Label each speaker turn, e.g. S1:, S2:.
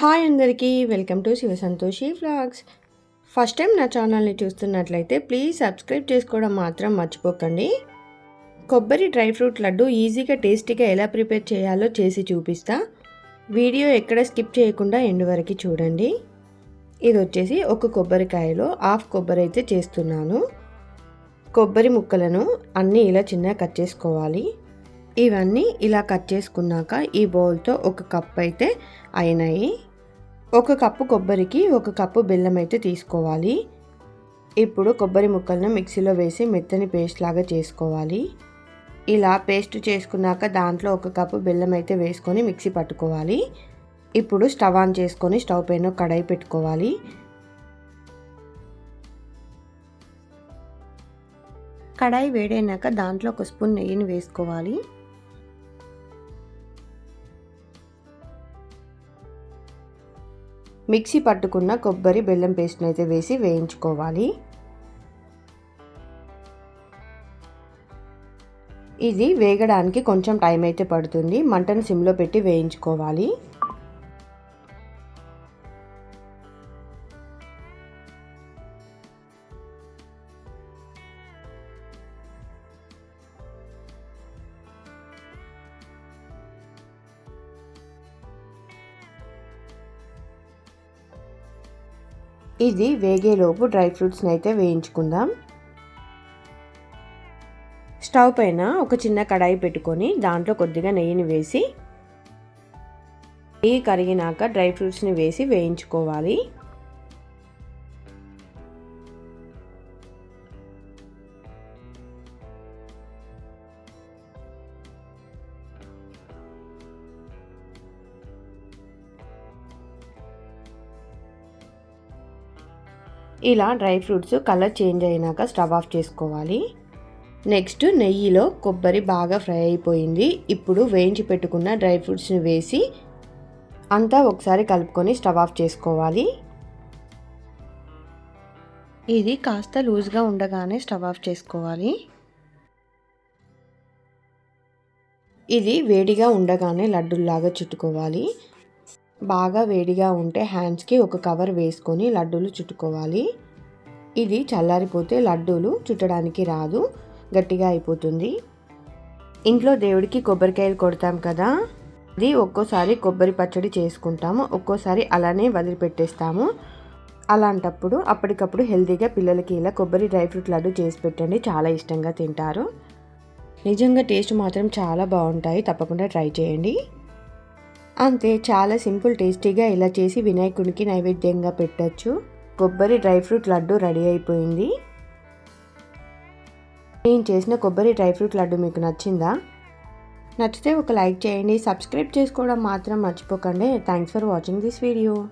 S1: Hi అందరికీ welcome to Shiva Santoshi vlogs. First time నా ఛానల్ని చూస్తున్నట్లయితే ప్లీజ్ సబ్స్క్రైబ్ చేసుకోవడం మాత్రం మర్చిపోకండి. కొబ్బరి డ్రై ఫ్రూట్ లడ్డు ఈజీగా టేస్టీగా ఎలా ప్రిపేర్ చేయాలో చేసి చూపిస్తా. వీడియో ఎక్కడ స్కిప్ చేయకుండా ఎండు వరకు చూడండి. ఇది వచ్చేసి ఒక కొబ్బరికాయలో హాఫ్ కొబ్బరి అయితే చేస్తున్నాను. కొబ్బరి ముక్కలను అన్నీ ఇలా చిన్నగా కట్ చేసుకోవాలి. ఇవన్నీ ఇలా కట్ చేసుకున్నాక ఈ బౌల్తో ఒక కప్ అయితే అయినాయి. ఒక కప్పు కొబ్బరికి ఒక కప్పు బెల్లం అయితే తీసుకోవాలి. ఇప్పుడు కొబ్బరి ముక్కలను మిక్సీలో వేసి మెత్తని పేస్ట్ లాగా చేసుకోవాలి. ఇలా పేస్ట్ చేసుకున్నాక దాంట్లో ఒక కప్పు బెల్లం అయితే వేసుకొని మిక్సీ పట్టుకోవాలి. ఇప్పుడు స్టవ్ ఆన్ చేసుకొని స్టవ్ పైన కడాయి పెట్టుకోవాలి. కడాయి వేడైనాక దాంట్లో ఒక స్పూన్ నెయ్యిని వేసుకోవాలి. మిక్సీ పట్టుకున్న కొబ్బరి బెల్లం పేస్ట్ని అయితే వేసి వేయించుకోవాలి. ఇది వేగడానికి కొంచెం టైం అయితే పడుతుంది. మంటను సిమ్లో పెట్టి వేయించుకోవాలి. ఇది వేగేలోపు డ్రై ఫ్రూట్స్ని అయితే వేయించుకుందాం. స్టవ్ పైన ఒక చిన్న కడాయి పెట్టుకొని దాంట్లో కొద్దిగా నెయ్యిని వేసి నెయ్యి కరిగినాక డ్రై ఫ్రూట్స్ని వేసి వేయించుకోవాలి. ఇలా డ్రై ఫ్రూట్స్ కలర్ చేంజ్ అయినాక స్టవ్ ఆఫ్ చేసుకోవాలి. నెక్స్ట్ నెయ్యిలో కొబ్బరి బాగా ఫ్రై అయిపోయింది. ఇప్పుడు వేయించి పెట్టుకున్న డ్రై ఫ్రూట్స్ని వేసి అంతా ఒకసారి కలుపుకొని స్టవ్ ఆఫ్ చేసుకోవాలి. ఇది కాస్త లూజ్గా ఉండగానే స్టవ్ ఆఫ్ చేసుకోవాలి. ఇది వేడిగా ఉండగానే లడ్డుల్లాగా చుట్టుకోవాలి. బాగా వేడిగా ఉంటే హ్యాండ్స్కి ఒక కవర్ వేసుకొని లడ్డూలు చుట్టుకోవాలి. ఇది చల్లారిపోతే లడ్డూలు చుట్టడానికి రాదు గట్టిగా అయిపోతుంది. ఇంట్లో దేవుడికి కొబ్బరికాయలు కొడతాం కదా అది ఒక్కోసారి కొబ్బరి పచ్చడి చేసుకుంటాము ఒక్కోసారి అలానే వదిలిపెట్టేస్తాము. అలాంటప్పుడు అప్పటికప్పుడు హెల్తీగా పిల్లలకి ఇలా కొబ్బరి డ్రై ఫ్రూట్ లడ్డు చేసి పెట్టండి చాలా ఇష్టంగా తింటారు. నిజంగా టేస్ట్ మాత్రం చాలా బాగుంటాయి తప్పకుండా ట్రై చేయండి. అంతే చాలా సింపుల్ టేస్టీగా ఇలా చేసి వినాయకునికి నైవేద్యంగా పెట్టచ్చు. కొబ్బరి డ్రై ఫ్రూట్ లడ్డు రెడీ అయిపోయింది. నేను చేసిన కొబ్బరి డ్రై ఫ్రూట్ లడ్డు మీకు నచ్చిందా? నచ్చితే ఒక లైక్ చేయండి. సబ్స్క్రైబ్ చేసుకోవడం మాత్రం మర్చిపోకండి. Thanks for watching this video.